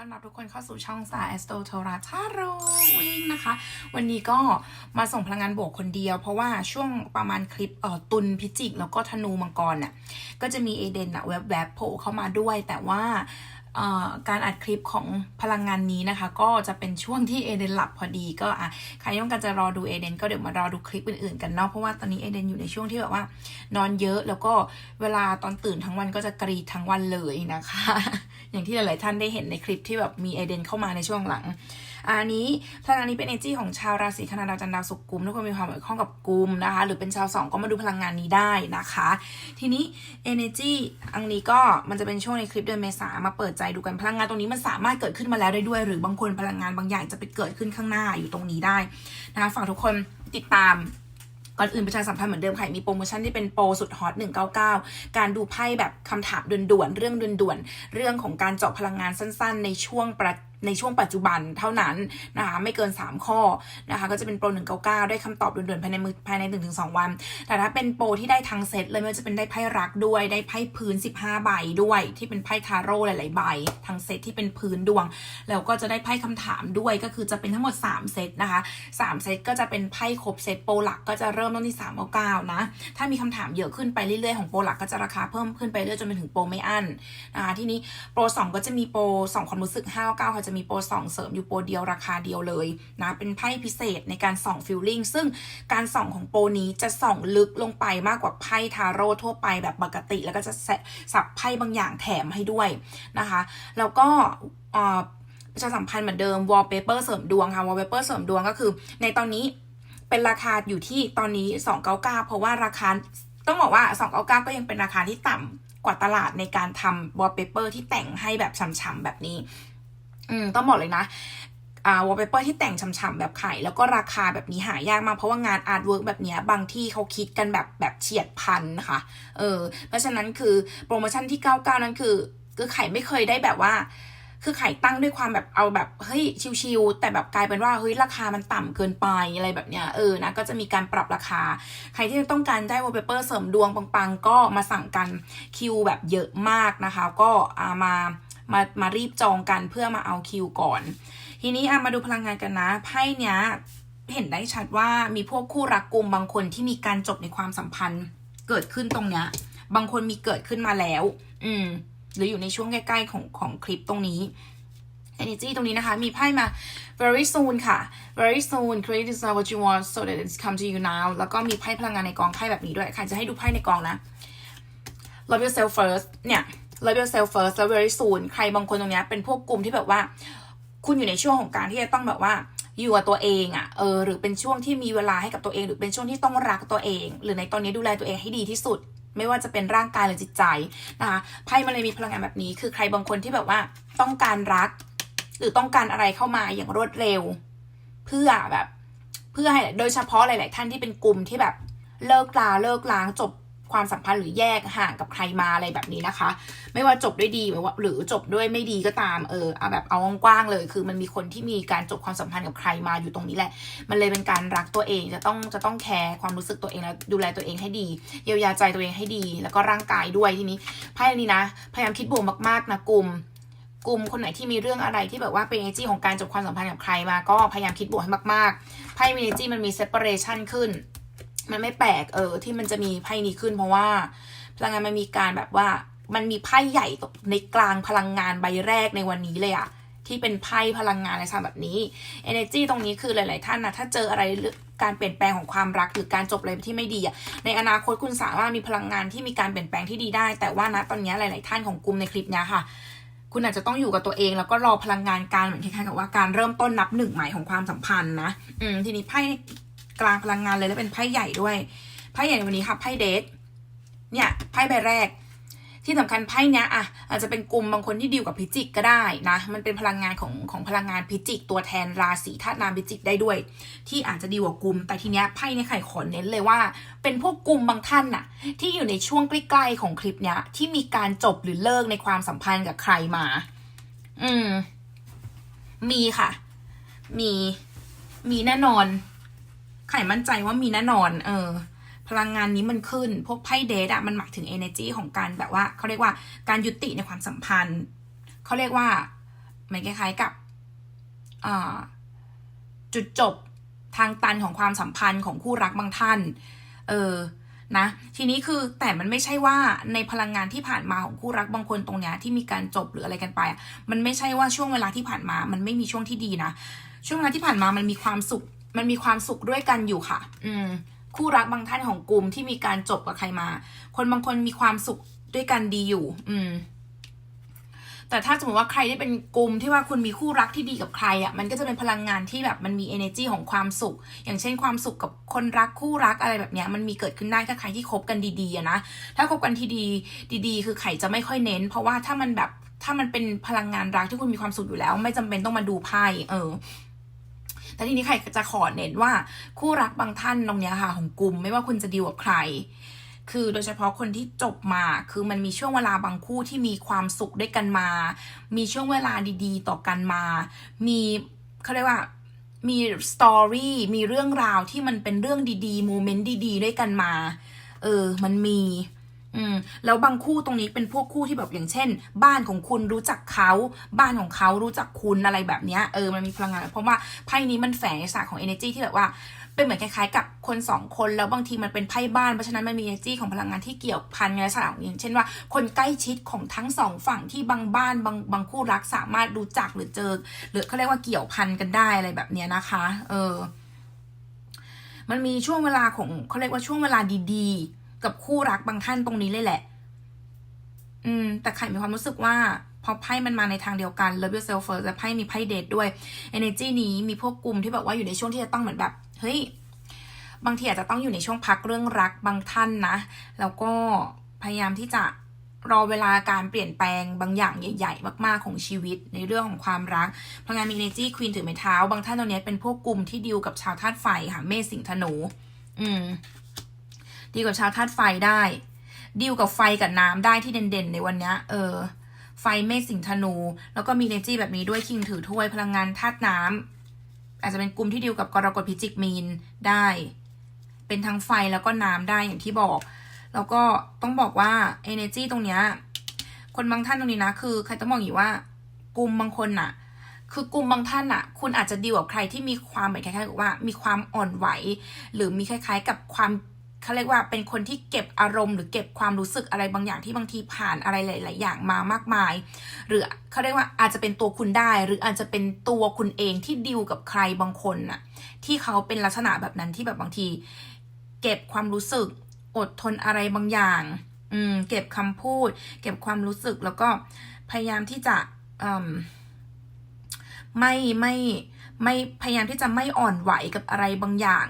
ต้อนรับทุกคนเข้าสู่ช่องสายแอสโตโทราทาโรวิ่งนะคะ วันนี้ก็มาส่งพลังงานบวกคนเดียว เพราะว่าช่วงประมาณคลิปเอ่อตุลพิจิก แล้วก็ธนูมังกรน่ะก็จะมีเอเดนอะแวบๆโผล่เข้ามาด้วย แต่ว่าการอัดคลิปของพลังงานนี้นะคะ ก็จะเป็นช่วงที่เอเดนหลับพอดีก็อะใครต้องการจะรอดูเอเดนก็เดี๋ยวมารอดูคลิปอื่นๆกันเนาะเพราะว่าตอนนี้เอเดนอยู่ในช่วงที่แบบว่า นอนเยอะแล้วก็เวลาตอนตื่นทั้งวันก็จะกรีดทั้งวันเลยนะคะ อย่างที่หลาย ๆ ท่านได้เห็นในคลิปที่แบบมีเอเดนเข้ามาในช่วงหลัง อันนี้พลังงานนี้เป็น energy ของชาวราศีคณาดาวจันทร์ดาวศุกร์กุมทุกคนมีความเกี่ยวข้องกับกุมนะคะ หรือเป็นชาวสองก็มาดูพลังงานนี้ได้นะคะ ทีนี้ energy อันนี้ก็มันจะเป็นช่วงในคลิปเดือนเมษามาเปิดใจดูกันพลังงานตรงนี้มันสามารถเกิดขึ้นมาแล้วได้ด้วย หรือบางคนพลังงานบางอย่างจะไปเกิดขึ้นข้างหน้าอยู่ตรงนี้ได้นะคะฝากทุกคนติดตาม ก่อนอื่นประชาสัมพันธ์เหมือนเดิมค่ะมีโปรโมชั่นที่เป็นโปรสุดฮอต199 การดูไพ่แบบคำถามด่วนๆเรื่องด่วนๆเรื่องของการเจาะพลังงานสั้น ๆ ในช่วงประ ในช่วงปัจจุบันเท่านั้นนะคะไม่เกิน 3 ข้อนะคะก็จะเป็นโปร 199 ได้คำตอบด่วนๆภายในมือภายใน 1-2 วัน แต่ถ้าเป็นโปรที่ได้ทั้งเซตเลยไม่ว่าจะเป็นได้ไพ่รักด้วยได้ไพ่พื้น 15 ใบด้วย ที่เป็นไพ่ทาโร่หลายๆใบทั้งเซตที่เป็นพื้นดวง แล้วก็จะได้ไพ่คำถามด้วยก็คือจะเป็นทั้งหมด 3 เซตนะคะ3เซตก็จะเป็นไพ่ครบเซตโปรหลักก็จะเริ่มต้นที่3 9 9นะถ้ามีคำถามเยอะขึ้นไปเรื่อยๆของโปรหลักก็จะราคาเพิ่มขึ้นไปเรื่อยจนไปถึงโปรไม่อั้นนะคะที่นี้โปร 2 ก็จะมีโปร2ความรู้สึก5 9ค่ะจะมีโปร2เสริมอยู่โปรเดียวราคาเดียวเลยนะเป็นไพ่พิเศษในการส่องฟิลลิ่งซึ่งการส่องของโปรนี้จะส่องลึกลงไปมากกว่าไพ่ทาโร่ทั่วไปแบบปกติแล้วก็จะแสสับไพ่บางอย่างแถมให้ด้วยนะคะ แล้วก็ประชาสัมพันธ์เหมือนเดิม wallpaper เสริมดวงค่ะ wallpaper เสริมดวงก็คือ ในตอนนี้เป็นราคาอยู่ที่ตอนนี้ 299 เพราะว่าราคาต้องบอกว่า 299 ก็ยังเป็นราคาที่ต่ำกว่าตลาดในการทำ wallpaper ที่แต่งให้แบบฉ่ำๆแบบนี้ ต้องบอกเลยนะอ่าวอลเปเปอร์ที่แต่งฉ่ำๆแบบไข่แล้วก็ราคาแบบนี้หายากมาก เพราะว่างานอาร์ตเวิร์กแบบนี้บางที่เขาคิดกันแบบแบบเฉียดพันนะคะ เออ เพราะฉะนั้นคือโปรโมชั่นที่ 99 นั้นคือ คือไข่ไม่เคยได้แบบว่า คือไข่ตั้งด้วยความแบบเอาแบบเฮ้ยชิวๆแต่แบบกลายเป็นว่าเฮ้ยราคามันต่ำเกินไปอะไรแบบเนี้ยเออนะก็จะมีการปรับราคา ใครที่ต้องการได้วอลเปเปอร์เสริมดวงปังๆก็มาสั่งกันคิวแบบเยอะมากนะคะ ก็อามา มามารีบจองกันเพื่อมาเอาคิวก่อน ทีนี้อะมาดูพลังงานกันนะไพ่เนี้ยเห็นได้ชัดว่ามีพวกคู่รักกลุ่มบางคนที่มีการจบในความสัมพันธ์เกิดขึ้นตรงเนี้ย บางคนมีเกิดขึ้นมาแล้ว อืม หรืออยู่ในช่วงใกล้ๆของของคลิปตรงนี้ energy ตรงนี้นะคะ มีไพ่มา very soon ค่ะ very soon create decide what you want so that it's come to you now แล้วก็มีไพ่พลังงานในกองไพ่แบบนี้ด้วยใครจะให้ดูไพ่ในกองนะ love yourself first เนี่ย love yourself first แล้ว very soon ใครบางคนตรงนี้เป็นพวกกลุ่มที่แบบว่า คุณอยู่ในช่วงของการที่จะต้องแบบว่าอยู่กับตัวเองอะ่ะ เออ หรือเป็นช่วงที่มีเวลาให้กับตัวเอง หรือเป็นช่วงที่ต้องรักตัวเอง หรือในตอนนี้ดูแลตัวเองให้ดีที่สุด ไม่ว่าจะเป็นร่างกายหรือจิตใจนะคะ ไพ่มันเลยมีพลังงานแบบนี้ คือใครบางคนที่แบบว่าต้องการรัก หรือต้องการอะไรเข้ามาอย่างรวดเร็ว เพื่อแบบ เพื่อให้ โดยเฉพาะหลาย ๆ ท่านที่เป็นกลุ่มที่แบบเลิกลาเลิกล้างจบ ความสัมพันธ์หรือแยกห่างกับใครมาอะไรแบบนี้นะคะ ไม่ว่าจบด้วยดีหรือว่าหรือจบด้วยไม่ดีก็ตามเออเอาแบบเอากว้างๆเลย คือมันมีคนที่มีการจบความสัมพันธ์กับใครมาอยู่ตรงนี้แหละ มันเลยเป็นการรักตัวเองจะต้องจะต้องแคร์ความรู้สึกตัวเองแล้วดูแลตัวเองให้ดีเยียวยาใจตัวเองให้ดี แล้วก็ร่างกายด้วยทีนี้ไพ่นี้นะพยายามคิดบวกมากๆนะกลุ่มกลุ่มคนไหนที่มีเรื่องอะไรที่แบบว่าเป็น energy ของการจบความสัมพันธ์กับใครมาก็พยายามคิดบวกให้มากๆไพ่ energy มันมี separation ขึ้น มันไม่แปลกเออที่มันจะมีไพ่นี้ขึ้นเพราะว่า พลังงานมันมีการแบบว่า มันมีไพ่ใหญ่ตกในกลางพลังงานใบแรกในวันนี้เลยอะที่เป็นไพ่พลังงานในทางแบบนี้ energy ตรงนี้คือหลาย ๆ ท่านนะถ้าเจออะไรการเปลี่ยนแปลงของความรักหรือการจบอะไรที่ไม่ดีอะในอนาคตคุณสามารถมีพลังงานที่มีการเปลี่ยนแปลงที่ดีได้ แต่ว่านะตอนนี้หลาย ๆ ท่านของกลุ่มในคลิปเนี้ยค่ะ คุณอาจจะต้องอยู่กับตัวเองแล้วก็รอพลังงานการเหมือนคล้าย ๆ กับว่าการเริ่มต้นนับหนึ่งใหม่ของความสัมพันธ์นะ อืมทีนี้ไพ่ กลางพลังงานเลยแล้วเป็นไพ่ใหญ่ด้วยไพ่ใหญ่ในวันนี้ค่ะไพ่เดทเนี่ยไพ่ใบแรก ที่สำคัญไพ่เนี้ยอะอาจจะเป็นกลุ่มบางคนที่ดีลกับพิจิกก็ได้นะมันเป็นพลังงานของของพลังงานพิจิก ตัวแทนราศีธาตุน้ำพิจิกได้ด้วย ที่อาจจะดีกว่ากลุ่มแต่ทีเนี้ยไพ่ในไข่ขอเน้นเลยว่า เป็นพวกกลุ่มบางท่านน่ะ ที่อยู่ในช่วงใกล้ๆของคลิปเนี้ยที่มีการจบหรือเลิกในความสัมพันธ์กับใครมา อืม มีค่ะ มีมีแน่นอน ไข่มั่นใจว่ามีแน่นอน เออ พลังงานนี้มันขึ้น พวกไพ่เดทอะมันหมายถึง energy ของการแบบว่าเขาเรียกว่าการยุติในความสัมพันธ์ เขาเรียกว่าเหมือนคล้ายๆกับอ่าจุดจบทางตันของความสัมพันธ์ของคู่รักบางท่าน เออ นะ ทีนี้คือแต่มันไม่ใช่ว่าในพลังงานที่ผ่านมาของคู่รักบางคนตรงเนี้ยที่มีการจบหรืออะไรกันไปอะมันไม่ใช่ว่าช่วงเวลาที่ผ่านมา มันไม่มีช่วงที่ดีนะ ช่วงเวลาที่ผ่านมามันมีความสุข มันมีความสุขด้วยกันอยู่ค่ะ อืม คู่รักบางท่านของกลุ่มที่มีการจบกับใครมา คนบางคนมีความสุขด้วยกันดีอยู่ อืม แต่ถ้าสมมติว่าใครได้เป็นกลุ่มที่ว่าคุณมีคู่รักที่ดีกับใครอะ มันก็จะเป็นพลังงานที่แบบมันมี energy ของความสุข อย่างเช่นความสุขกับคนรักคู่รักอะไรแบบเนี้ย มันมีเกิดขึ้นได้ถ้าใครที่คบกันดีๆอะนะ ถ้าคบกันที่ดีดีๆ คือไข่จะไม่ค่อยเน้น เพราะว่าถ้ามันแบบถ้ามันเป็นพลังงานรักที่คุณมีความสุขอยู่แล้ว ไม่จำเป็นต้องมาดูไพ่เออ แต่ทีนี้ใครจะขอเน้นว่าคู่รักบางท่านตรงเนี้ยค่ะของกลุ่มไม่ว่าคุณจะดีลกับใคร คือโดยเฉพาะคนที่จบมา คือมันมีช่วงเวลาบางคู่ที่มีความสุขด้วยกันมา มีช่วงเวลาดีๆ ต่อกันมา มีเขาเรียกว่ามีสตอรี่มีเรื่องราวที่มันเป็นเรื่องดีๆโมเมนต์ดีๆ ด้วยกันมา เออ มันมี อืมแล้วบางคู่ตรงนี้เป็นพวกคู่ที่แบบอย่างเช่น บ้านของคุณรู้จักเขา บ้านของเขารู้จักคุณอะไรแบบเนี้ยเออมันมีพลังงาน เพราะว่าไพ่นี้มันแฝงในศาสตร์ของ energy ที่แบบว่าเป็นเหมือนคล้ายๆกับคนสองคนแล้วบางทีมันเป็นไพ่บ้านเพราะฉะนั้นมันมี energy ของพลังงานที่เกี่ยวพันในลักษณะอย่างเช่นว่า คนใกล้ชิดของทั้งสองฝั่งที่บางบ้านบางบางคู่รักสามารถรู้จักหรือเจอ หรือเขาเรียกว่าเกี่ยวพันกันได้อะไรแบบเนี้ยนะคะ เออมันมีช่วงเวลาของเขาเรียกว่าช่วงเวลาดีๆ กับคู่รักบางท่านตรงนี้เลยแหละ อืม แต่ไข่มีความรู้สึกว่าพอไพ่มันมาในทางเดียวกัน love yourself first และไพ่มีไพ่เดทด้วย energy นี้มีพวกกลุ่มที่แบบว่าอยู่ในช่วงที่จะต้องเหมือนแบบ เฮ้ย บางทีอาจจะต้องอยู่ในช่วงพักเรื่องรักบางท่านนะ แล้วก็พยายามที่จะรอเวลาการเปลี่ยนแปลงบางอย่างใหญ่ ๆ มาก ๆ ของชีวิตในเรื่องของความรัก พลังงานมี energy queen ถือไม้เท้า บางท่านตรงนี้เป็นพวกกลุ่มที่ดีลกับชาวธาตุไฟค่ะ เมษสิงธนู อืม ดีลกับชาวธาตุไฟได้ดีลกับไฟกับน้ำได้ที่เด่นๆ ในวันนี้เออ ไฟเมษสิงธนู แล้วก็มี energy แบบนี้ด้วยคิงถือถ้วยพลังงานธาตุน้ำอาจจะเป็นกลุ่มที่ดีลกับกรกฎพิจิกมีนได้ เป็นทั้งไฟแล้วก็น้ำได้อย่างที่บอก แล้วก็ต้องบอกว่า energy ตรงเนี้ยคนบางท่านตรงนี้นะคือใครต้องบอกอย่างว่า กลุ่มบางคนน่ะ คือกลุ่มบางท่านน่ะ คุณอาจจะดีลกับใครที่มีความเหมือนคล้ายๆกับว่า มีความอ่อนไหว หรือมีคล้าย ๆ กับความ เขาเรียกว่าเป็นคนที่เก็บอารมณ์หรือเก็บความรู้สึกอะไรบางอย่างที่บางทีผ่านอะไรหลาย ๆ อย่างมามากมาย หรือเขาเรียกว่าอาจจะเป็นตัวคุณได้ หรืออาจจะเป็นตัวคุณเองที่ดีลกับใครบางคนน่ะที่เขาเป็นลักษณะแบบนั้นที่แบบบางที เก็บความรู้สึกอดทนอะไรบางอย่าง อืม เก็บคำพูด เก็บความรู้สึกแล้วก็พยายามที่จะอืมไม่ไม่ไม่พยายามที่จะไม่อ่อนไหวกับอะไรบางอย่าง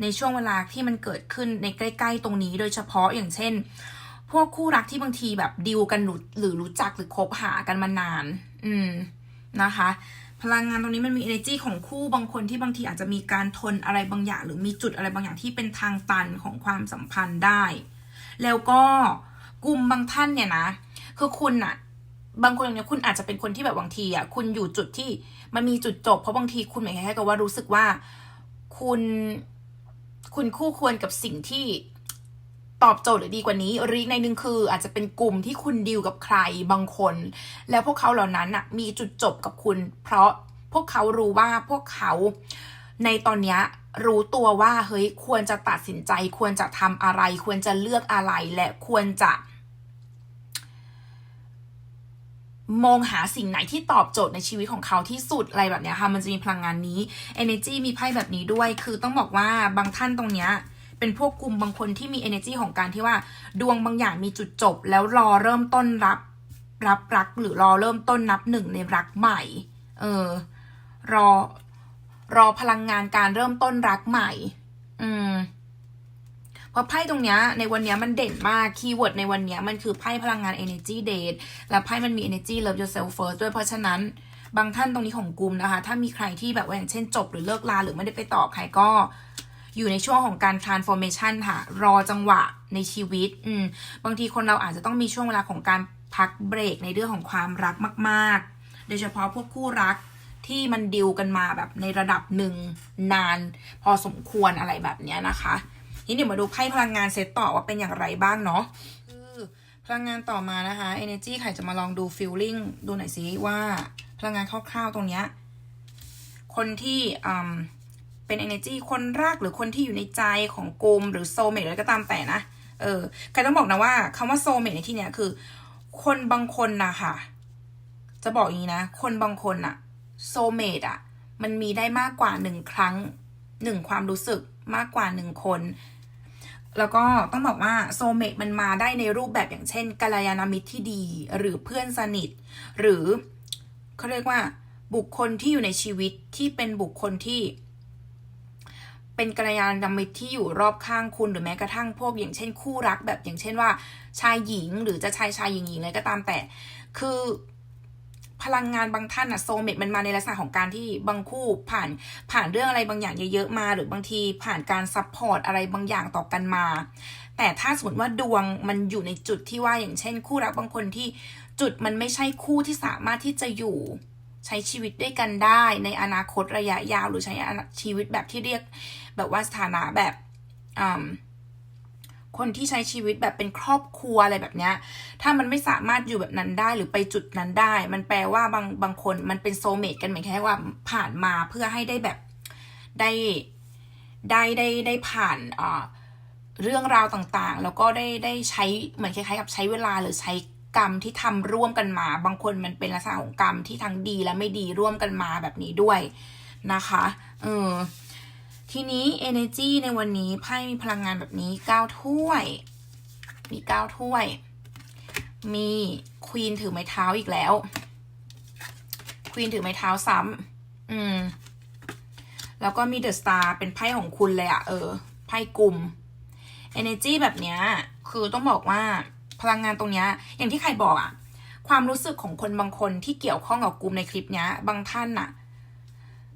ในช่วงเวลาที่มันเกิดขึ้นในใกล้ๆตรงนี้ โดยเฉพาะอย่างเช่น พวกคู่รักที่บางทีแบบดิวกันหรือหรือรู้จักหรือคบหากันมานาน อืมนะคะ พลังงานตรงนี้มันมี energy ของคู่บางคนที่บางทีอาจจะมีการทนอะไรบางอย่าง หรือมีจุดอะไรบางอย่างที่เป็นทางตันของความสัมพันธ์ได้ แล้วก็กลุ่มบางท่านเนี่ยนะคือคุณอะบางคนอย่างเนี้ยคุณอาจจะเป็นคนที่แบบบางทีอะคุณอยู่จุดที่มันมีจุดจบ เพราะบางทีคุณเหมือนแคล้ายๆกับว่ารู้สึกว่า คุณ คุณคู่ควรกับสิ่งที่ตอบโจทย์หรือดีกว่านี้หรืออีกในหนึ่งคือ อาจจะเป็นกลุ่มที่คุณดีลกับใครบางคน แล้วพวกเขาเหล่านั้นน่ะมีจุดจบกับคุณ เพราะพวกเขารู้ว่าพวกเขาในตอนนี้รู้ตัวว่าเฮ้ยควรจะตัดสินใจ ควรจะทำอะไร ควรจะเลือกอะไรและควรจะ มองหาสิ่งไหนที่ตอบโจทย์ในชีวิตของเขาที่สุดอะไรแบบเนี้ยค่ะ มันจะมีพลังงานนี้ energy มีไพ่แบบนี้ด้วย คือต้องบอกว่าบางท่านตรงเนี้ยเป็นพวกกลุ่มบางคนที่มี energy ของการที่ว่า ดวงบางอย่างมีจุดจบ แล้วรอเริ่มต้นรับ รับรักหรือรอเริ่มต้นนับหนึ่งในรักใหม่ เออ รอ รอพลังงานการเริ่มต้นรักใหม่ อืม เพราะไพ่ตรงเนี้ยในวันเนี้ยมันเด่นมากคีย์เวิร์ดในวันเนี้ยมันคือไพ่พลังงาน energy date และไพ่มันมี energy love yourself first ด้วยเพราะฉะนั้นบางท่านตรงนี้ของกลุ่มนะคะ ถ้ามีใครที่แบบว่าอย่างเช่นจบหรือเลิกลาหรือไม่ได้ไปต่อใครก็อยู่ในช่วงของการ transformation ค่ะ รอจังหวะในชีวิต อืม บางทีคนเราอาจจะต้องมีช่วงเวลาของการพักเบรกในเรื่องของความรักมาก ๆ โดยเฉพาะพวกคู่รักที่มันดิวกันมาแบบในระดับหนึ่งนาน พอสมควรอะไรแบบนี้นะคะ นี้เดี๋ยวมาดูไพ่พลังงานเซตต่อว่าเป็นอย่างไรบ้างเนาะคือพลังงานต่อมานะคะ energy ไข่จะมาลองดู feeling ดูหน่อยสิว่าพลังงานคร่าวๆตรงเนี้ยคนที่อืมเป็น energy คนรักหรือคนที่อยู่ในใจของกลมหรือโซเมตอะไรก็ตามแต่นะ เออใครต้องบอกนะว่าคำว่าโซเมตในที่เนี้ยคือ คนบางคนนะค่ะจะบอกอย่างนี้นะ คนบางคนอะโซเมตอะมันมีได้มากกว่าหนึ่งครั้งหนึ่งความรู้สึกมากกว่าหนึ่งคน แล้วก็ต้องบอกว่าโซเมตมันมาได้ในรูปแบบอย่างเช่นกัลยาณมิตรที่ดี หรือเพื่อนสนิท หรือเขาเรียกว่า บุคคลที่อยู่ในชีวิตที่เป็นบุคคลที่เป็นกัลยาณมิตรที่อยู่รอบข้างคุณหรือแม้กระทั่งพวกอย่างเช่น คู่รักแบบอย่างเช่นว่า ชายหญิงหรือจะชายชายหญิงหญิงอะไรก็ตามแต่ คือ พลังงานบางท่านอะโซเมตมันมาในลักษณะของการที่บางคู่ผ่านผ่านเรื่องอะไรบางอย่างเยอะๆมา หรือบางทีผ่านการซัพพอร์ตอะไรบางอย่างต่อกันมา แต่ถ้าสมมติว่าดวงมันอยู่ในจุดที่ว่าอย่างเช่น คู่รักบางคนที่จุดมันไม่ใช่คู่ที่สามารถที่จะอยู่ใช้ชีวิตด้วยกันได้ในอนาคตระยะยาว หรือใช้ชีวิตแบบที่เรียกแบบว่าสถานะแบบอืม คนที่ใช้ชีวิตแบบเป็นครอบครัวอะไรแบบเนี้ย ถ้ามันไม่สามารถอยู่แบบนั้นได้หรือไปจุดนั้นได้ มันแปลว่าบางบางคนมันเป็นโซเมตกันเหมือนแค่ว่าผ่านมาเพื่อให้ได้แบบได้ได้ได้ได้ผ่านอ่าเรื่องราวต่างๆ แล้วก็ได้ได้ใช้เหมือนคล้ายๆกับใช้เวลาหรือใช้กรรมที่ทำร่วมกันมา บางคนมันเป็นลักษณะของกรรมที่ทั้งดีและไม่ดีร่วมกันมาแบบนี้ด้วยนะคะ เออ ทีนี้ energy ในวันนี้ไพ่มีพลังงานแบบนี้ 9 ถ้วย มี 9 ถ้วย มีควีนถือไม้เท้าอีกแล้วควีนถือไม้เท้าซ้ำอืม แล้วก็มีเดอะสตาร์เป็นไพ่ของคุณเลยอะเออ ไพ่กลุ่ม energy แบบเนี้ย คือต้องบอกว่าพลังงานตรงเนี้ย อย่างที่ใครบอกอะความรู้สึกของคนบางคนที่เกี่ยวข้องกับกลุ่มในคลิปเนี้ย บางท่านอะ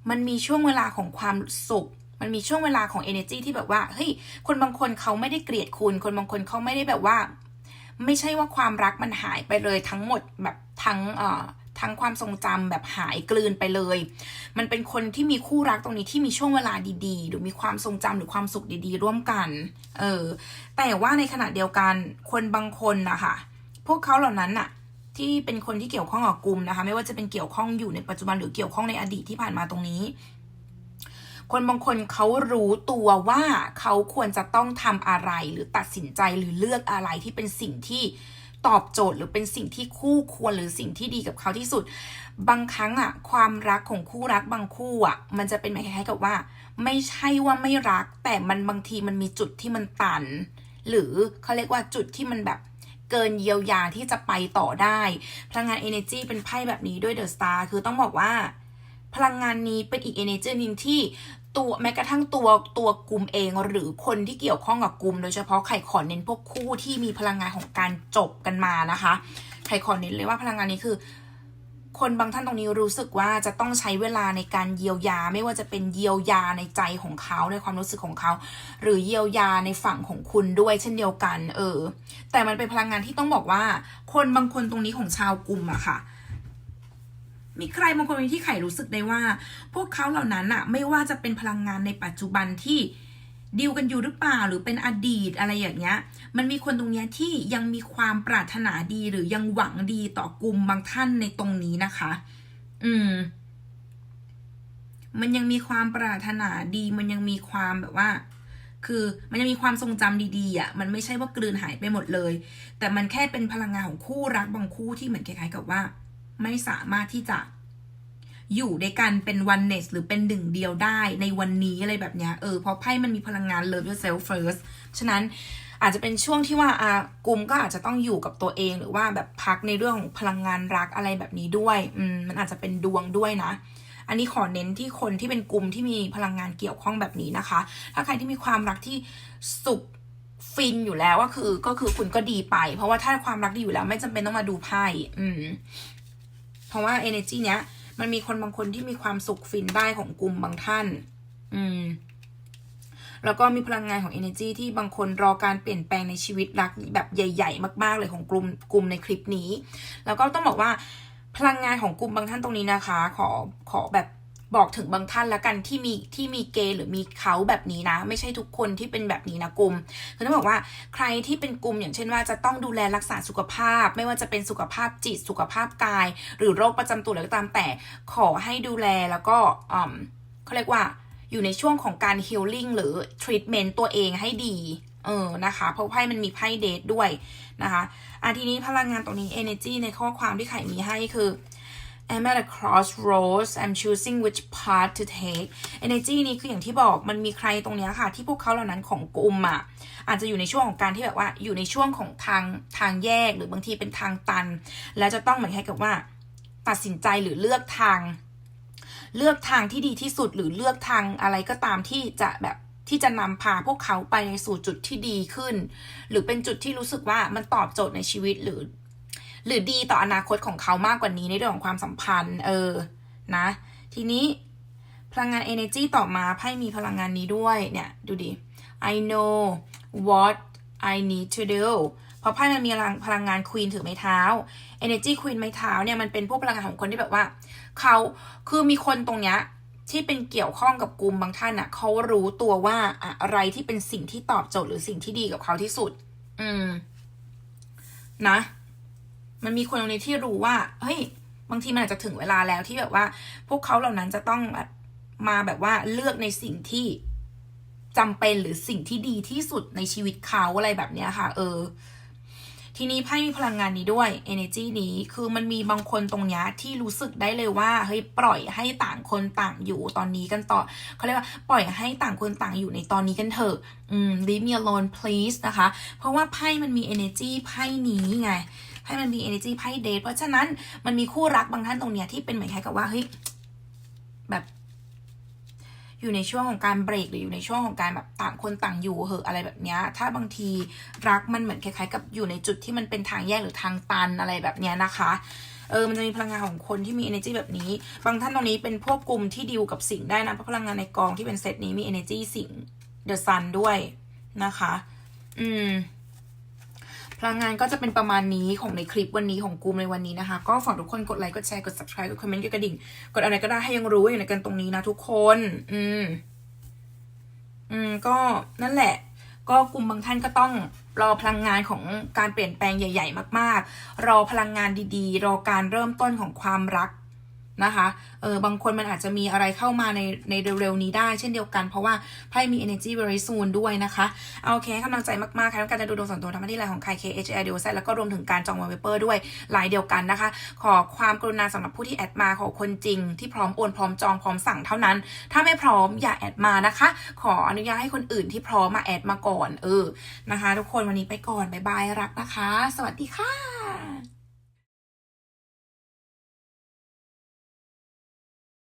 มันมีช่วงเวลาของความสุข มันมีช่วงเวลาของ energy ที่แบบว่าเฮ้ยคนบางคนเขาไม่ได้เกลียดคุณ คนบางคนเขาไม่ได้แบบว่า ไม่ใช่ว่าความรักมันหายไปเลยทั้งหมดแบบทั้งเอ่อทั้งความทรงจำแบบหายกลืนไปเลย มันเป็นคนที่มีคู่รักตรงนี้ที่มีช่วงเวลาดีๆ หรือมีความทรงจำหรือความสุขดีๆ ร่วมกัน เออ แต่ว่าในขณะเดียวกันคนบางคนนะคะพวกเขาเหล่านั้นน่ะ ที่เป็นคนที่เกี่ยวข้องกับกลุ่มนะคะ ไม่ว่าจะเป็นเกี่ยวข้องอยู่ในปัจจุบันหรือเกี่ยวข้องในอดีตที่ผ่านมาตรงนี้ คนบางคนเขารู้ตัวว่าเขาควรจะต้องทำอะไรหรือตัดสินใจหรือเลือกอะไรที่เป็นสิ่งที่ตอบโจทย์หรือเป็นสิ่งที่คู่ควรหรือสิ่งที่ดีกับเขาที่สุด บางครั้งอะความรักของคู่รักบางคู่อะมันจะเป็นคล้ายๆกับว่า ไม่ใช่ว่าไม่รัก แต่มันบางทีมันมีจุดที่มันตัน หรือเขาเรียกว่าจุดที่มันแบบเกินเยียวยาที่จะไปต่อได้พลังงาน energy เป็นไพ่แบบนี้ด้วย The Star คือต้องบอกว่า พลังงานนี้เป็นอีก energy หนึงที่ ตัวแม้กระทั่งตัวตัวกลุ่มเองหรือคนที่เกี่ยวข้องกับกลุ่มโดยเฉพาะไข่ขอเน้นพวกคู่ที่มีพลังงานของการจบกันมานะคะไข่ขอเน้นเลยว่าพลังงานนี้คือ คนบางท่านตรงนี้รู้สึกว่าจะต้องใช้เวลาในการเยียวยา ไม่ว่าจะเป็นเยียวยาในใจของเขาในความรู้สึกของเขา หรือเยียวยาในฝั่งของคุณด้วยเช่นเดียวกัน เออ แต่มันเป็นพลังงานที่ต้องบอกว่า คนบางคนตรงนี้ของชาวกลุ่มอะค่ะ มีใครบางคนที่ไข่รู้สึกได้ว่า พวกเขาเหล่านั้นอะไม่ว่าจะเป็นพลังงานในปัจจุบันที่ดีลกันอยู่หรือเปล่าหรือเป็นอดีตอะไรอย่างเงี้ย มันมีคนตรงเนี้ยที่ยังมีความปรารถนาดีหรือยังหวังดีต่อกลุ่มบางท่านในตรงนี้นะคะ อืม มันยังมีความปรารถนาดี มันยังมีความแบบว่า คือมันยังมีความทรงจำดีๆอะ มันไม่ใช่ว่ากลืนหายไปหมดเลย แต่มันแค่เป็นพลังงานของคู่รักบางคู่ที่เหมือนคล้ายๆกับว่า ไม่สามารถที่จะอยู่ด้วยกันเป็นวันเนสหรือเป็นหนึ่งเดียวได้ในวันนี้อะไรแบบเนี้ยเออเพราะไพ่มันมีพลังงาน love yourself first ฉะนั้นอาจจะเป็นช่วงที่ว่าอากลุ่มก็อาจจะต้องอยู่กับตัวเองหรือว่าแบบพักในเรื่องของพลังงานรักอะไรแบบนี้ด้วยอืมมันอาจจะเป็นดวงด้วยนะ อันนี้ขอเน้นที่คนที่เป็นกลุ่มที่มีพลังงานเกี่ยวข้องแบบนี้นะคะ ถ้าใครที่มีความรักที่สุขฟินอยู่แล้วก็คือก็คือคุณก็ดีไป เพราะว่าถ้าความรักดีอยู่แล้วไม่จำเป็นต้องมาดูไพ่อืม ราะว่า energy เนี้ย มันมีคนบางคนที่มีความสุขฟินได้ของกลุ่มบางท่าน อืม แล้วก็มีพลังงานของ energy ที่บางคนรอการเปลี่ยนแปลงในชีวิตรักแบบใหญ่ ๆ มาก ๆ เลยของกลุ่มกลุ่มในคลิปนี้ แล้วก็ต้องบอกว่าพลังงานของกลุ่มบางท่านตรงนี้นะคะ ขอขอแบบ บอกถึงบางท่านละกันที่มีที่มีเกย์หรือมีเขาแบบนี้นะ ไม่ใช่ทุกคนที่เป็นแบบนี้นะกลุ่มคือต้องบอกว่าใครที่เป็นกลุ่มอย่างเช่นว่าจะต้องดูแลรักษาสุขภาพ ไม่ว่าจะเป็นสุขภาพจิตสุขภาพกาย หรือโรคประจำตัวอะไรก็ตามแต่ขอให้ดูแลแล้วก็อืมเขาเรียกว่าอยู่ในช่วงของการ healing หรือ treatment ตัวเองให้ดีเออ นะคะ เพราะไพ่มันมีไพ่เดทด้วยนะคะอะทีนี้พลังงานตรงนี้ energy ในข้อความที่ไข่มีให้คือ I'm at a crossroads I'm choosing which path to take energy นี้คืออย่างที่บอกมันมีใครตรงเนี้ยค่ะ ที่พวกเขาเหล่านั้นของกลุ่มอะอาจจะอยู่ในช่วงของการที่แบบว่าอยู่ในช่วงของทางทางแยกหรือบางทีเป็นทางตัน แล้วจะต้องเหมือนแค่กับว่า ตัดสินใจหรือเลือกทาง เลือกทางที่ดีที่สุดหรือเลือกทางอะไรก็ตามที่จะแบบที่จะนำพาพวกเขาไปในสู่จุดที่ดีขึ้น หรือเป็นจุดที่รู้สึกว่ามันตอบโจทย์ในชีวิตหรือ หรือดีต่ออนาคตของเขามากกว่านี้ในเรื่องของความสัมพันธ์ เออนะ ทีนี้พลังงาน energy ต่อมาไพ่มีพลังงานนี้ด้วยเนี่ย ดูดิ I know what I need to do เพราะไพ่มันมีพลังพลังงาน queen ถือไม้เท้า energy queen ไม้เท้าเนี่ยมันเป็นพวกพลังงานของคนที่แบบว่า เขาคือมีคนตรงเนี้ยที่เป็นเกี่ยวข้องกับกลุ่มบางท่านอะเขารู้ตัวว่าอะไรที่เป็นสิ่งที่ตอบโจทย์หรือสิ่งที่ดีกับเขาที่สุด อืม นะ มันมีคนตรงนี้ที่รู้ว่าเฮ้ยบางทีมันอาจจะถึงเวลาแล้วที่แบบว่า พวกเขาเหล่านั้นจะต้องแบบมาแบบว่าเลือกในสิ่งที่จำเป็นหรือสิ่งที่ดีที่สุดในชีวิตเขาอะไรแบบเนี้ยค่ะ เออ ทีนี้ไพ่มีพลังงานนี้ด้วย energy นี้คือมันมีบางคนตรงเนี้ยที่รู้สึกได้เลยว่าเฮ้ยปล่อยให้ต่างคนต่างอยู่ตอนนี้กันต่อเขาเรียกว่าปล่อยให้ต่างคนต่างอยู่ในตอนนี้กันเถอะอืม leave me alone please นะคะ เพราะว่าไพ่มันมี energy ไพ่นี้ไง ไพ่มันมี energy ไพ่เดทเพราะฉะนั้นมันมีคู่รักบางท่านตรงเนี้ยที่เป็นเหมือนคล้ายกับว่าเฮ้ยแบบอยู่ในช่วงของการเบรกหรืออยู่ในช่วงของการแบบต่างคนต่างอยู่เหอะอะไรแบบเนี้ยถ้าบางทีรักมันเหมือนคล้ายๆ กับอยู่ในจุดที่มันเป็นทางแยกหรือทางตันอะไรแบบเนี้ยนะคะเออมันจะมีพลังงานของคนที่มี energy แบบนี้ บางท่านตรงนี้เป็นพวกกลุ่มที่ดิวกับสิ่งได้นะเพราะพลังงานในกองที่เป็นเซตนี้มี energy สิ่ง the sun ด้วยนะคะ อืม ลังงานก็จะเป็นประมาณนี้ของในคลิปวันนี้ของกลุ่มในวันนี้นะคะ ก็ฝากทุกคนกดไลค์กดแชร์กด subscribe กดคอมเมนต์กดกระดิ่ง กดอะไรก็ได้ให้ยังรู้ว่าอยู่ในกันตรงนี้นะทุกคน อืม อืม ก็นั่นแหละ ก็กลุ่มบางท่านก็ต้องรอพลังงานของการเปลี่ยนแปลงใหญ่ ๆ มาก ๆ รอพลังงานดีๆ รอการเริ่มต้นของความรัก นะคะเออบางคนมันอาจจะมีอะไรเข้ามาในในเร็วๆนี้ได้เช่นเดียวกัน เพราะว่าไพ่มี energy very soon ด้วยนะคะเอาโอเคให้กำลังใจมากๆค่ะต้องการจะดูดวงส่วนตัวทำหน้าที่ไลน์ของใคร K H I D O Z แล้วก็รวมถึงการจองวอลเปเปอร์ด้วยลน์เดียวกันนะคะ ขอความกรุณาสำหรับผู้ที่แอดมาขอคนจริง ที่พร้อมโอนพร้อมจองพร้อมสั่งเท่านั้น ถ้าไม่พร้อมอย่าแอดมานะคะ ขออนุญาตให้คนอื่นที่พร้อมมาแอดมาก่อนเออนะคะ ทุกคนวันนี้ไปก่อนบายบายรักนะคะ สวัสดีค่ะ